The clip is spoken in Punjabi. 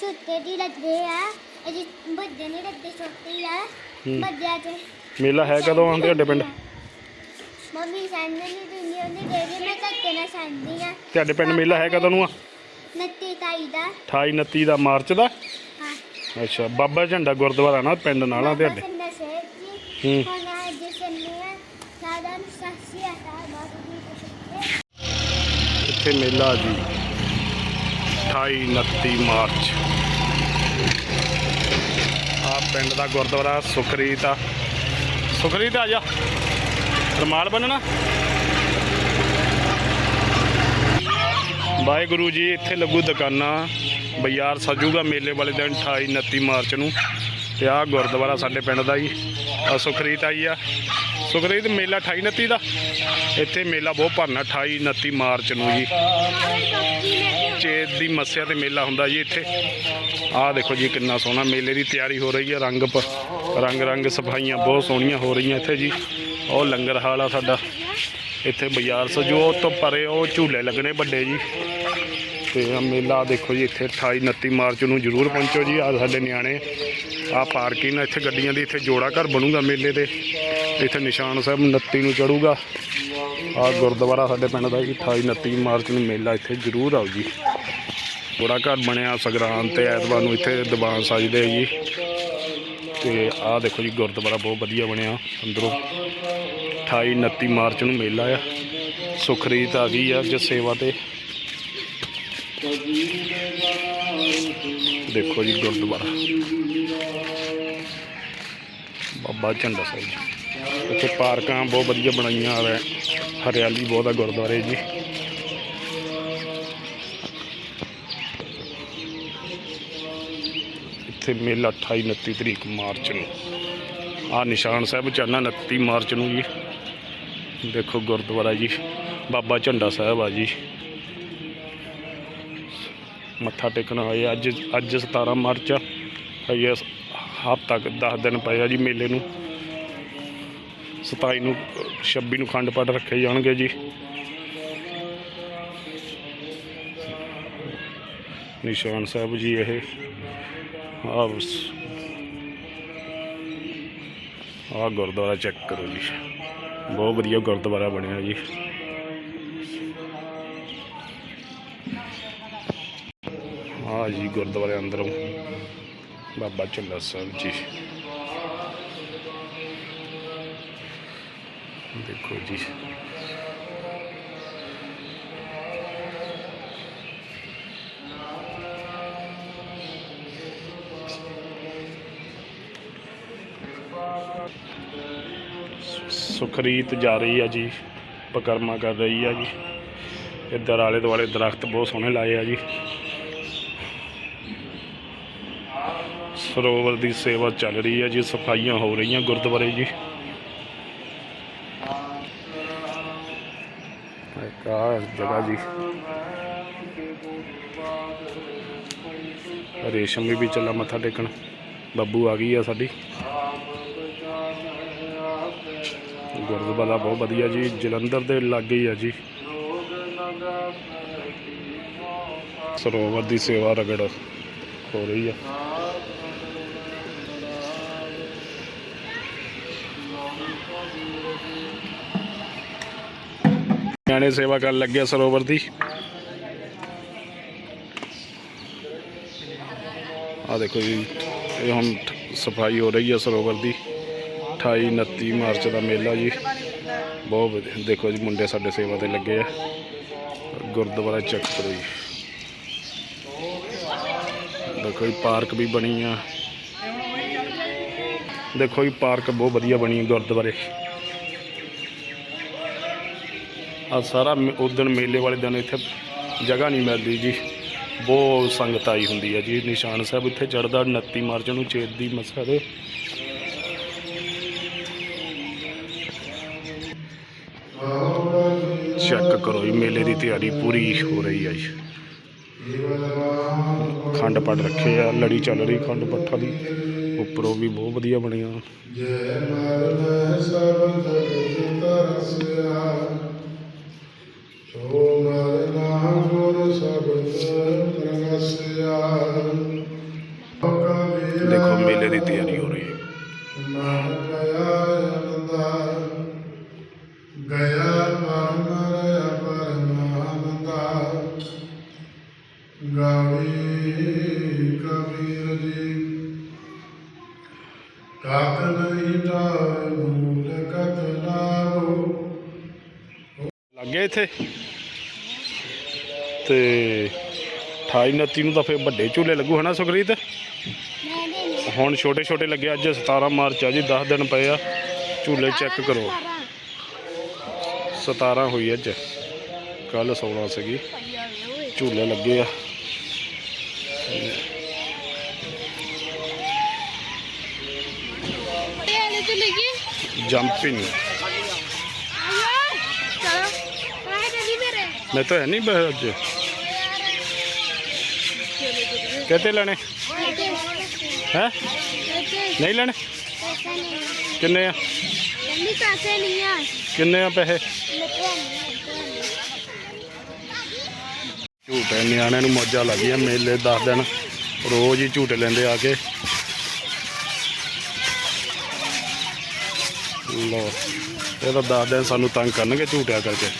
ਛੁੱਟੇ ਦੀ ਲੱਗੇ ਆ ਅਜੀ ਵੱਡੇ ਨਹੀਂ ਲੱਗੇ ਛੋਟੇ ਆ ਹੂੰ। ਵੱਡਿਆਂ ਤੇ ਮੇਲਾ ਹੈ ਕਦੋਂ ਆਉਂਦੇ ਤੁਹਾਡੇ ਪਿੰਡ? ਮੰਮੀ ਸੰਨ ਨਹੀਂ ਦਿੰਦੀ ਉਹਨੇ ਦੇ ਦੇ ਮੈਂ ਧੱਕੇ ਨਾਲ ਸੰਦੀ ਆ ਤੁਹਾਡੇ ਪਿੰਡ ਮੇਲਾ ਹੈ ਕਦੋਂ ਨੂੰ ਆ? ਨੱਤੀ ਤਾਈ ਦਾ। 28 29 ਦਾ ਮਾਰਚ ਦਾ? ਹਾਂ। ਅੱਛਾ ਬਾਬਾ ਝੰਡਾ ਗੁਰਦੁਆਰਾ ਨਾ ਪਿੰਡ ਨਾਲ ਆ ਤੁਹਾਡੇ? ਜੀ। ਹੁਣ ਅੱਜ ਸੰਨੀਆ ਬਾਬੂ ਜੀ ਇੱਥੇ ਮੇਲਾ ਜੀ। 28 29 ਮਾਰਚ। ਆ ਪਿੰਡ ਦਾ ਗੁਰਦੁਆਰਾ ਸੁਖਰੀਤ ਆ। ਸੁਖਰੀਤ ਆ ਜਾ। ਰਮਾਲ ਬੰਨਣਾ। ਵਾਹਿਗੁਰੂ ਜੀ, ਇੱਥੇ ਲੱਗੂ ਦੁਕਾਨਾਂ, ਬਾਜ਼ਾਰ ਸਜੂਗਾ ਮੇਲੇ ਵਾਲੇ ਦਿਨ 28 29 ਮਾਰਚ ਨੂੰ। ਤੇ ਆਹ ਗੁਰਦੁਆਰਾ ਸਾਡੇ ਪਿੰਡ ਦਾ ਜੀ ਆ ਸੁਖਰੀਤ ਆਈ ਆ। ਸੁਖਰੀਤ ਮੇਲਾ 28 29 ਦਾ? ਇੱਥੇ ਮੇਲਾ ਬਹੁਤ ਭਰਨਾ 28 29 ਮਾਰਚ ਨੂੰ ਜੀ। ਚੇਤ ਦੀ ਮੱਸਿਆ ਤੇ ਮੇਲਾ ਹੁੰਦਾ ਜੀ ਇੱਥੇ। ਆਹ ਦੇਖੋ ਜੀ, ਕਿੰਨਾ ਸੋਹਣਾ ਮੇਲੇ ਦੀ ਤਿਆਰੀ ਹੋ ਰਹੀ ਹੈ ਰੰਗ ਪ- ਰੰਗ ਰੰਗ ਸਫਾਈਆਂ ਬਹੁਤ ਸੋਹਣੀਆਂ ਹੋ ਰਹੀਆਂ ਇੱਥੇ ਜੀ। ਉਹ ਲੰਗਰ ਹਾਲ ਆ ਸਾਡਾ। ਇੱਥੇ ਬਾਜ਼ਾਰ ਸਜੋ, ਉਹ ਤੋਂ ਪਰੇ ਉਹ ਝੂਲੇ ਲੱਗਣੇ ਵੱਡੇ ਜੀ। ਤੇ ਆਹ ਮੇਲਾ ਦੇਖੋ ਜੀ, ਇੱਥੇ 28 29 ਮਾਰਚ ਨੂੰ ਜ਼ਰੂਰ ਪਹੁੰਚੋ ਜੀ ਆ ਸਾਡੇ ਨਿਆਣੇ। ਆ ਪਾਰਕਿੰਗ ਇੱਥੇ ਗੱਡੀਆਂ ਦੀ, ਇੱਥੇ ਜੋੜਾ ਘਰ ਬਣੂਗਾ ਮੇਲੇ ਤੇ ਇੱਥੇ ਨਿਸ਼ਾਨ ਸਾਹਿਬ 29 ਨੂੰ ਚੜੂਗਾ। ਆ ਗੁਰਦੁਆਰਾ ਸਾਡੇ ਪਿੰਡ ਦਾ ਜੀ 28 29 ਮਾਰਚ ਨੂੰ ਮੇਲਾ ਇੱਥੇ ਜ਼ਰੂਰ ਆਓ ਜੀ। ਜੋੜਾ ਘਰ ਬਣਿਆ ਸਗਰਾਨ ਤੇ ਐਤਵਾਰ ਨੂੰ ਇੱਥੇ ਦੀਵਾਨ ਸਜਦੇ ਆ ਜੀ। ਤੇ ਆਹ ਦੇਖੋ ਜੀ, ਗੁਰਦੁਆਰਾ ਬਹੁਤ ਵਧੀਆ ਬਣਿਆ ਅੰਦਰੋਂ। 28 29 ਮਾਰਚ ਨੂੰ ਮੇਲਾ ਆ। ਸੁਖਰੀਤ ਆ ਗਈ ਆ ਅੱਜ ਸੇਵਾ ਤੇ। ਦੇਖੋ ਜੀ ਗੁਰਦੁਆਰਾ। ਬਾਬਾ ਝੰਡਾ ਸਾਹਿਬ ਜੀ। ਇੱਥੇ ਪਾਰਕਾਂ ਬਹੁਤ ਵਧੀਆ ਬਣਾਈਆਂ ਆ ਹਰਿਆਲੀ ਬਹੁਤ ਆ ਗੁਰਦੁਆਰੇ ਜੀ। ਇੱਥੇ ਮੇਲਾ 28 29 ਤਰੀਕ ਮਾਰਚ ਨੂੰ। ਆ ਨਿਸ਼ਾਨ ਸਾਹਿਬ ਚਾਨਾ 29 ਮਾਰਚ ਨੂੰ ਜੀ। ਦੇਖੋ ਗੁਰਦੁਆਰਾ ਜੀ। ਬਾਬਾ ਝੰਡਾ ਸਾਹਿਬ ਆ ਜੀ। ਮੱਥਾ ਟੇਕਣ ਆਏ ਅੱਜ ਅੱਜ 17 ਮਾਰਚ ਆ। ਹਜੇ ਹਫ਼ਤਾ ਤੱਕ 10 ਦਿਨ ਪਏ ਆ ਜੀ ਮੇਲੇ ਨੂੰ। 27 ਨੂੰ 26 ਨੂੰ ਖੰਡ ਪਾਠ ਰੱਖੇ ਜਾਣਗੇ ਜੀ। ਨਿਸ਼ਾਨ ਸਾਹਿਬ ਜੀ ਇਹ ਆ ਆ ਗੁਰਦੁਆਰਾ ਚੈੱਕ ਕਰੋ ਜੀ। ਬਹੁਤ ਵਧੀਆ ਗੁਰਦੁਆਰਾ ਬਣਿਆ ਜੀ। ਆ ਜੀ ਗੁਰਦੁਆਰੇ ਅੰਦਰੋਂ। ਬਾਬਾ ਝੰਡਾ ਸਾਹਿਬ ਜੀ। ਦੇਖੋ ਜੀ। ਸੁਖਰੀਤ ਜਾ ਰਹੀ ਆ ਜੀ, ਪਕਰਮਾ ਕਰ ਰਹੀ ਆ ਜੀ। ਇੱਧਰ ਆਲੇ ਦੁਆਲੇ ਦਰਖਤ ਬਹੁਤ ਸੋਹਣੇ ਲਾਏ ਆ ਜੀ। ਸਰੋਵਰ ਦੀ ਸੇਵਾ ਚੱਲ ਰਹੀ ਹੈ ਜੀ, ਸਫਾਈਆਂ ਹੋ ਰਹੀਆਂ ਗੁਰਦੁਆਰੇ ਜੀ। ਇੱਕ ਆਹ ਜਗ੍ਹਾ ਜੀ। ਰੇਸ਼ਮ ਵੀ ਚੱਲਾ ਮੱਥਾ ਟੇਕਣ। ਬੱਬੂ ਆ ਗਈ ਆ ਸਾਡੀ। ਗੁਰਦੁਆਰਾ ਬਹੁਤ ਵਧੀਆ ਜੀ, ਜਲੰਧਰ ਦੇ ਲਾਗੇ ਹੀ ਆ ਜੀ। ਸਰੋਵਰ ਦੀ ਸੇਵਾ ਰਗੜ ਹੋ ਰਹੀ ਆ। ਨਿਆਣੇ ਸੇਵਾ ਕਰਨ ਲੱਗਿਆ ਸਰੋਵਰ ਦੀ। ਆ ਦੇਖੋ ਜੀ, ਇਹ ਹੁਣ ਸਫ਼ਾਈ ਹੋ ਰਹੀ ਹੈ ਸਰੋਵਰ ਦੀ। 28 29 ਮਾਰਚ ਦਾ ਮੇਲਾ ਜੀ। ਬਹੁਤ ਵਧੀਆ। ਦੇਖੋ ਜੀ, ਮੁੰਡੇ ਸਾਡੇ ਸੇਵਾ ਤੇ ਲੱਗੇ ਆ। ਗੁਰਦੁਆਰਾ ਚੈੱਕ ਕਰੋ ਜੀ। ਦੇਖੋ ਜੀ, ਪਾਰਕ ਵੀ ਬਣੀ ਆ। ਦੇਖੋ ਜੀ, ਪਾਰਕ ਬਹੁਤ ਵਧੀਆ ਬਣੀ ਗੁਰਦੁਆਰੇ। ਆ ਸਾਰਾ ਉਦੋਂ ਮੇਲੇ ਵਾਲੇ ਦਿਨ ਇੱਥੇ ਜਗ੍ਹਾ ਨਹੀਂ ਮਿਲਦੀ ਜੀ। ਬਹੁਤ ਸੰਗਤ ਆਈ ਹੁੰਦੀ ਹੈ ਜੀ, ਨਿਸ਼ਾਨ ਸਾਹਿਬ ਇੱਥੇ ਚੜਦਾ 29 ਮਾਰਚ ਨੂੰ ਚੇਤ ਦੀ ਮਸਾ ਦੇ। ਚੈੱਕ ਕਰੋ ਜੀ, ਮੇਲੇ ਦੀ ਤਿਆਰੀ ਪੂਰੀ ਹੋ ਰਹੀ ਹੈ ਜੀ। ਖੰਡ ਪੜ ਰੱਖੇ ਆ, ਲੜੀ ਚੱਲ ਰਹੀ ਖੰਡ ਪੱਠਾ ਦੀ। ਉੱਪਰੋਂ ਵੀ ਬਹੁਤ ਵਧੀਆ ਬਣੀਆਂ। ਜੈ ਮਰਨ ਸਭ ਜਗਤ ਤਰਸਿਆ ਗੁਰ ਪ੍ਰਗਸਿਆ ਦੇਖੋ ਮੇਲੇ ਦੀ ਤਿਆਰੀ ਹੋ ਰਹੀ ਹੈ। ਮਨ ਗਿਆ ਅਨੰਦਾ ਗਿਆ ਮਨ ਪਰਮਾਨੰਦਾ ਗਾਵੀ ਕਬੀਰ ਜੀ ਲੱਗ ਇੱਥੇ? ਤੇ 28 29 ਨੂੰ ਤਾਂ ਫਿਰ ਵੱਡੇ ਝੂਲੇ ਲੱਗੂ ਹਨਾ ਸੁਖਰੀਤ? ਹੁਣ ਛੋਟੇ ਛੋਟੇ ਲੱਗੇ ਅੱਜ 17 ਮਾਰਚ ਆ ਜੀ 10 ਦਿਨ ਪਏ ਆ। ਝੂਲੇ ਚੈੱਕ ਕਰੋ। 17 ਹੋਈ ਅੱਜ। ਕੱਲ 16 ਸੀਗੀ। ਝੂਲੇ ਲੱਗੇ ਆ ਆਲੇ ਤੇ ਲਈਏ ਜੰਪਿੰਗ ਚਲੋ ਮੈਂ ਚੱਲੀ ਮੇਰੇ ਮੈਂ ਤਾਂ ਹੈ ਨਹੀਂ ਬਹਿ ਅੱਜ ਕਿਤੇ ਲੈਣੇ ਹੈ ਨਹੀਂ ਲੈਣੇ ਪੈਸਾ ਨਹੀਂ ਕਿੰਨੇ ਆ ਕਹਿੰਦੀ ਪੈਸੇ ਨਹੀਂ ਆ? ਕਿੰਨੇ ਆ ਪੈਸੇ? ਲੱਗੇ ਨਹੀਂ ਝੂਟੇ ਨਿਆਣਿਆਂ ਨੂੰ ਮੌਜਾਂ ਲੱਗੀਆਂ ਮੇਲੇ 10 ਦਿਨ। ਰੋਜ਼ ਹੀ ਝੂਟੇ ਲੈਂਦੇ ਆ ਕੇ। ਲੋ ਇਹ ਤਾਂ ਦੱਸ ਦਿਨ ਸਾਨੂੰ ਤੰਗ ਕਰਨਗੇ ਝੂਟਿਆ ਕਰਕੇ।